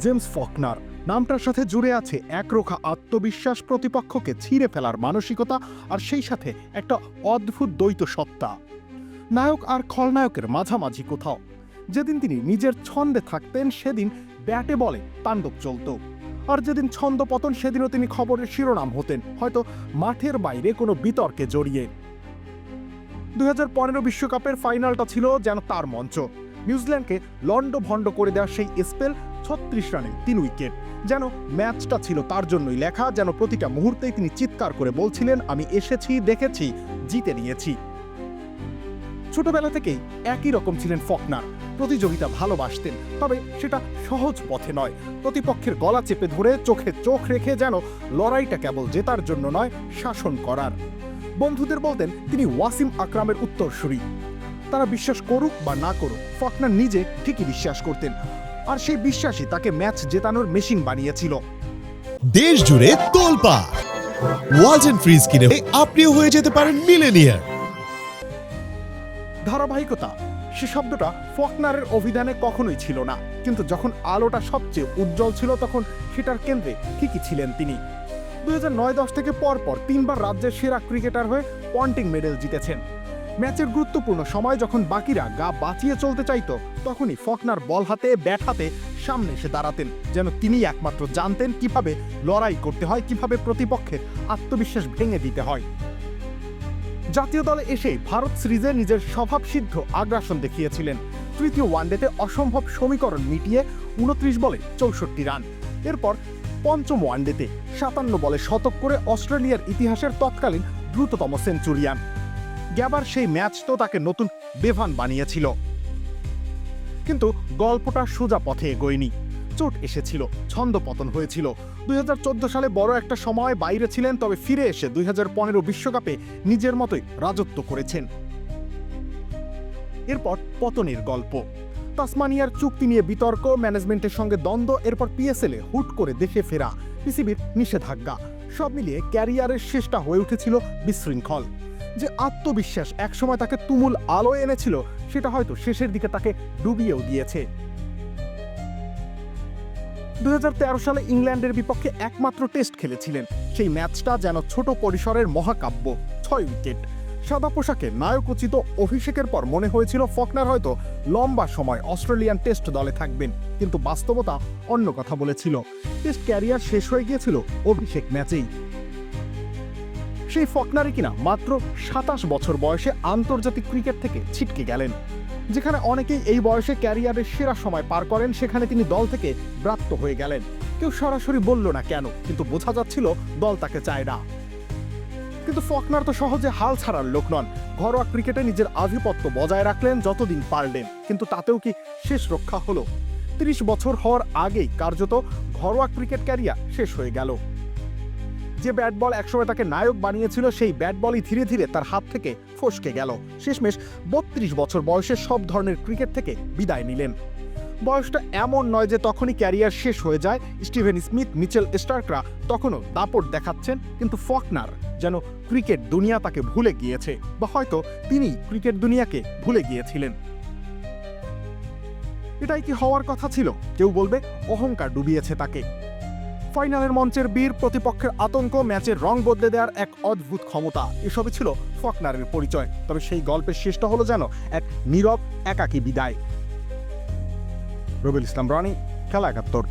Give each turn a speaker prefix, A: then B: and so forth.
A: James Faulkner. নামটার সাথে জুড়ে আছে একরোখা আত্মবিশ্বাস প্রতিপক্ষকে ছিঁড়ে ফেলার মানসিকতা আর সেই সাথে একটা অদ্ভুত দ্বৈত সত্তা। নায়ক আর খলনায়কের মাঝামাঝি কোথাও। যেদিন তিনি নিজের ছন্দে থাকতেন, সেদিন ব্যাটে বলে তাণ্ডব চলত। আর যেদিন ছন্দ পতন, সেদিনও তিনি খবরের শিরোনাম হতেন। হয়তো মাঠের বাইরে কোনো বিতর্কে জড়িয়ে। দু দুই বিশ্বকাপের ফাইনালটা ছিল যেন তার মঞ্চ। নিউজিল্যান্ডকে লন্ড ভণ্ড করে দেওয়া সেই স্পেল ছত্রিশ রানে তিন উইকেট। যেন ম্যাচটা ছিল তার জন্যই লেখা, যেন প্রতিটা মুহূর্তেই তিনি চিৎকার করে বলছিলেন, আমি এসেছি, দেখেছি, জিতে নিয়েছি। ছোটবেলা থেকেই একই রকম ছিলেন ফকনার। প্রতিযোগিতা ভালোবাসতেন, তবে সেটা সহজ পথে নয়। প্রতিপক্ষের গলা চেপে ধরে চোখে চোখ রেখে যেন লড়াইটা কেবল জেতার জন্য নয়, শাসন করার। বন্ধুদের বলতেন, তিনি ওয়াসিম আকরামের উত্তরসূরি। তারা বিশ্বাস করুক বা না করুক, ফকনার নিজে ঠিকই বিশ্বাস করতেন। আর সেই বিশ্বাসই তাকে ম্যাচ জেতানোর মেশিন বানিয়েছিল।
B: দেশ জুড়ে তোলপা। ওয়ালটন ফ্রিজ কিনে আপনিও হয়ে যেতে পারেন মিলেনিয়ার।
A: ধারাবাহিকতা সে শব্দটা ফকনারের অভিধানে কখনোই ছিল না কিন্তু যখন আলোটা সবচেয়ে উজ্জ্বল ছিল তখন সেটার কেন্দ্রে ঠিকই ছিলেন তিনি। দুই হাজার নয় দশ থেকে পরপর তিনবার রাজ্যের সেরা ক্রিকেটার হয়ে পন্টিং মেডেল জিতেছেন। ম্যাচের গুরুত্বপূর্ণ সময় যখন বাকিরা গা বাঁচিয়ে চলতে চাইতো, তখনই ফকনার বল হাতে, ব্যাট হাতে সামনে এসে দাঁড়াতেন, যেন তিনি একমাত্র জানতেন কীভাবে লড়াই করতে হয়, কীভাবে প্রতিপক্ষের আত্মবিশ্বাস ভেঙে দিতে হয়। জাতীয় দলে এসে ভারত সিরিজে নিজের স্বভাবসিদ্ধ আগ্রাসন দেখিয়েছিলেন। তৃতীয় ওয়ানডেতে অসম্ভব সমীকরণ মিটিয়ে উনত্রিশ বলে চৌষট্টি রান। এরপর পঞ্চম ওয়ানডেতে সাতান্ন বলে শতক করে অস্ট্রেলিয়ার ইতিহাসের তৎকালীন দ্রুততম সেঞ্চুরিয়ান। গ্যাবার সেই ম্যাচ তো তাকে নতুন বেভান বানিয়েছিল। কিন্তু গল্পটা সোজা পথে এগোয়নি। চোট এসেছিল ছন্দপতন হয়েছিল। দুই হাজার চোদ্দ সালে বড় একটা সময় বাইরে ছিলেন, তবে ফিরে এসে দুই বিশ্বকাপে নিজের মতোই রাজত্ব করেছেন। এরপর পতনের গল্প। তাসমানিয়ার চুক্তি নিয়ে বিতর্ক, ম্যানেজমেন্টের সঙ্গে দ্বন্দ্ব, এরপর পিএসএল এ হুট করে দেশে ফেরা। পিসিবির নিষেধাজ্ঞা। সব মিলিয়ে ক্যারিয়ারের শেষটা হয়ে উঠেছিল বিশৃঙ্খল। যে আত্মবিশ্বাস একসময় তাকে তুমুল আলো এনেছিল, সেটা হয়তো শেষের দিকে তাকে ডুবিয়েও দিয়েছে। দুই সালে ইংল্যান্ডের বিপক্ষে একমাত্র টেস্ট খেলেছিলেন। সেই ম্যাচটা যেন ছোট পরিসরের মহাকাব্য, ছয় উইকেট। সাদা পোশাকে নায়কোচিত অভিষেকের পর মনে হয়েছিল ফকনার হয়তো লম্বা সময় অস্ট্রেলিয়ান টেস্ট দলে থাকবেন, কিন্তু বাস্তবতা অন্য কথা বলেছিল। টেস্ট ক্যারিয়ার শেষ হয়ে গিয়েছিল অভিষেক ম্যাচেই। সেই ফকনারি কিনা মাত্র সাতাশ বছর বয়সে আন্তর্জাতিক ক্রিকেট থেকে ছিটকে গেলেন। যেখানে অনেকেই এই বয়সে ক্যারিয়ারের সেরা সময় পার করেন, সেখানে তিনি দল থেকে ব্রাত্য হয়ে গেলেন। কেউ সরাসরি বলল না কেন, কিন্তু বোঝা যাচ্ছিল দল তাকে চায় না। কিন্তু ফকনার তো সহজে হাল ছাড়ার লোক নন। ঘরোয়া ক্রিকেটে নিজের আধিপত্য বজায় রাখলেন, যতদিন পারলেন। কিন্তু তাতেও কি শেষ রক্ষা হলো? তিরিশ বছর হওয়ার আগেই কার্যত ঘরোয়া ক্রিকেট ক্যারিয়ার শেষ হয়ে গেল। যে ব্যাট বল একসময় তাকে নায়ক বানিয়েছিল, সেই ব্যাট বলই ধীরে ধীরে তার হাত থেকে ফসকে গেল। শেষমেশ বত্রিশ বছর বয়সে সব ধরনের ক্রিকেট থেকে বিদায় নিলেন। বয়সটা এমন নয় যে তখনই ক্যারিয়ার শেষ হয়ে যায়। স্টিভেন স্মিথ, মিচেল স্টার্করা তখনও দাপট দেখাচ্ছেন, কিন্তু ফকনার যেন ক্রিকেট দুনিয়া তাকে ভুলে গিয়েছে, বা হয়তো তিনি ক্রিকেট দুনিয়াকে ভুলে গিয়েছিলেন। এটাই কি হওয়ার কথা ছিল? কেউ বলবে, অহংকার ডুবিয়েছে তাকে। ফাইনালের মঞ্চের বীর প্রতিপক্ষের আতঙ্ক, ম্যাচের রং বদলে দেওয়ার এক অদ্ভুত ক্ষমতা। এসবই ছিল ফকনারের পরিচয়। তবে সেই গল্পের শেষটা হলো যেন এক নীরব, একাকী বিদায়। রবিল ইসলাম রানি, খেলা একাত্তর।